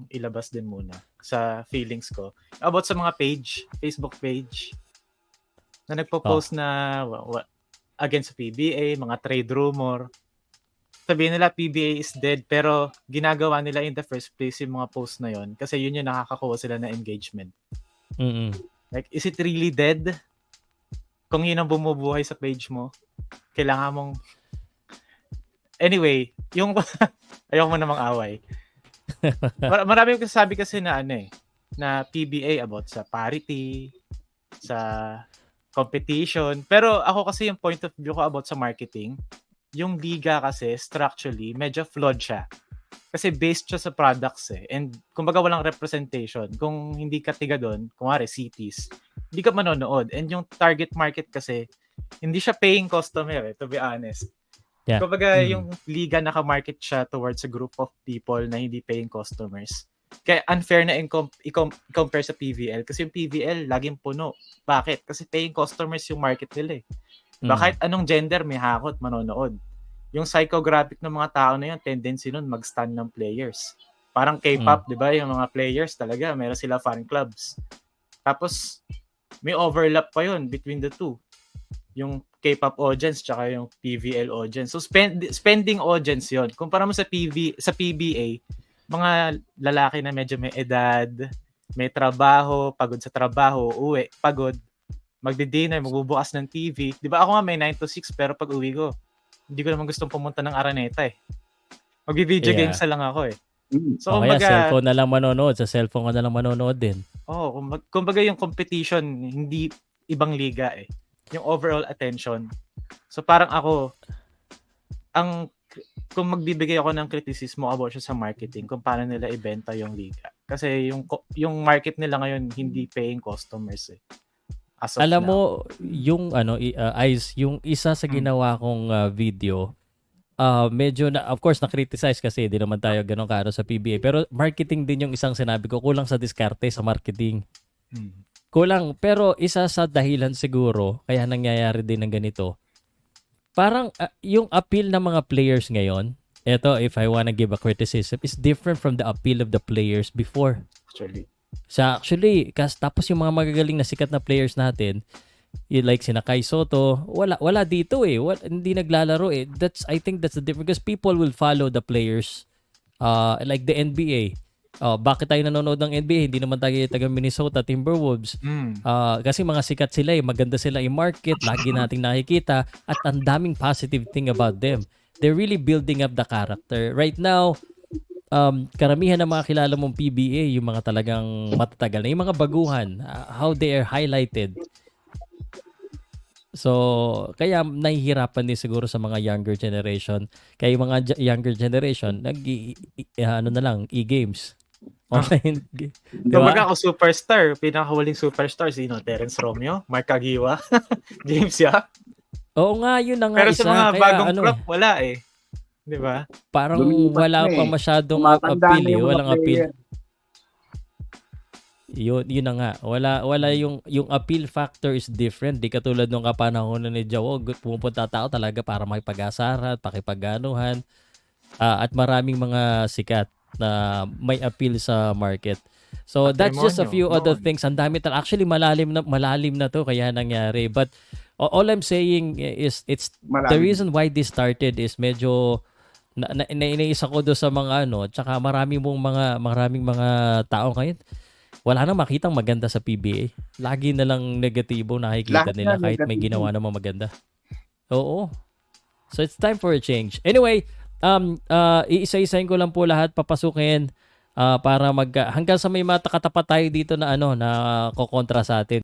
gustong ilabas din muna sa feelings ko. About sa mga page, Facebook page, na nagpo-post na wa- wa- against sa PBA, mga trade rumor. Sabihin nila PBA is dead, pero ginagawa nila in the first place yung mga post na yon kasi yun yung nakakakuha sila na engagement. Mm-mm. Like, is it really dead? Kung yun ang bumubuhay sa page mo, kailangan mong... Anyway, yung... Ayoko mo namang away. Mar- marami yung sabi kasi na ano eh, na PBA about sa parity, sa competition. Pero ako kasi yung point of view ko about sa marketing, yung liga kasi structurally medyo flawed siya. Kasi based siya sa products eh. And kumbaga walang representation. Kung hindi ka tiga doon, kumare cities, hindi ka manonood. And yung target market kasi, hindi siya paying customer eh, to be honest. Yeah. Kumbaga Mm. yung liga naka-market siya towards a group of people na hindi paying customers. Kaya unfair na i-com- i-com- i-compare sa PVL kasi yung PVL laging puno. Bakit? Kasi paying customers yung market nila eh. Mm. Bakit anong gender may hakot manonood? Yung psychographic ng mga tao na yun, tendency nun mag-stand ng players. Parang K-pop, di ba? Yung mga players talaga, meron sila fan clubs. Tapos, may overlap pa yun between the two. Yung K-pop audience tsaka yung PVL audience. So, spend, spending audience yon Kumpara mo sa PV, sa PBA, mga lalaki na medyo may edad, may trabaho, pagod sa trabaho, uwi, pagod, magdi-dinner, magbubukas ng TV. Di ba ako nga may 9 to 6 pero pag uwi ko, hindi ko naman gustong pumunta ng Araneta eh. Magbi-video Yeah. games na lang ako eh. Mm. So, o kaya kumbaga, cellphone na lang manonood. Sa cellphone ka na lang manonood din. oh, kumbaga, kumbaga yung competition, hindi ibang liga eh. Yung overall attention. So parang ako, ang kung magbibigay ako ng kritisismo about siya sa marketing, kung paano nila ibenta yung liga. Kasi yung yung market nila ngayon hindi paying customers eh. As of Alam now. mo, yung ano, uh, Ice, yung isa sa Mm. ginawa kong uh, video, uh, medyo na, of course, na-criticize kasi di naman tayo ganun karo sa PBA. Pero marketing din yung isang sinabi ko, kulang sa diskarte sa marketing. Mm. Kulang. Pero isa sa dahilan siguro, kaya nangyayari din ng ganito, parang uh, yung appeal ng mga players ngayon, eto, if I wanna give a criticism, is different from the appeal of the players before. Actually. Sa actually, kas tapos yung mga magagaling na sikat na players natin, y- like sina Kai Soto, wala wala dito eh. Wala, hindi naglalaro eh. That's I think that's the difference because people will follow the players uh like the NBA. Uh, bakit tayo nanonood ng NBA? Hindi naman tayo taga Minnesota Timberwolves. Mm. Ah, kasi mga sikat sila eh, maganda sila i-market, lagi nating nakikita at ang daming positive thing about them. They're really building up the character. Right now, um, karamihan ng mga kilala mong PBA, yung mga talagang matatagal na, yung mga baguhan, ah, how they are highlighted. So, kaya nahihirapan din siguro sa mga younger generation. Kaya yung mga younger generation, nag i- i- ano na lang, e-games. Online. Di ba? Kumbaga ako superstar, pinakahuling superstar sino? Terence Romeo, Mark Agiwa, James Ya. Oo nga, yun na nga Pero isa. sa mga Kaya bagong ano, prop, wala eh. 'Di ba? parang Lumipat wala na pa eh. masyadong appeal eh. Walang appeal. Yun, yun na nga. Wala, wala yung, yung appeal factor is different. Di katulad nung kapanahon ni Jawo, pumupunta tao talaga para makipag-asaran, pakipagganuhan. Ah, at maraming mga sikat na may appeal sa market. So that's just a few Patrimonyo, other things. Ang dami tal actually malalim na malalim na to kaya nangyari. But all I'm saying is it's Marami. the reason why this started is medyo na, na, na inaisa ko do sa mga ano, tsaka marami mong mga maraming mga tao ngayon. Wala nang makitang maganda sa PBA. Lagi na lang negatibo nakikita Lahat nila na kahit may negatibo. ginawa namang maganda. Oo. So it's time for a change. Anyway, um uh, iisa-isahin ko lang po lahat papasukin ah, para mag hanggang sa may matakatapat tayo dito na ano na kokontra sa atin.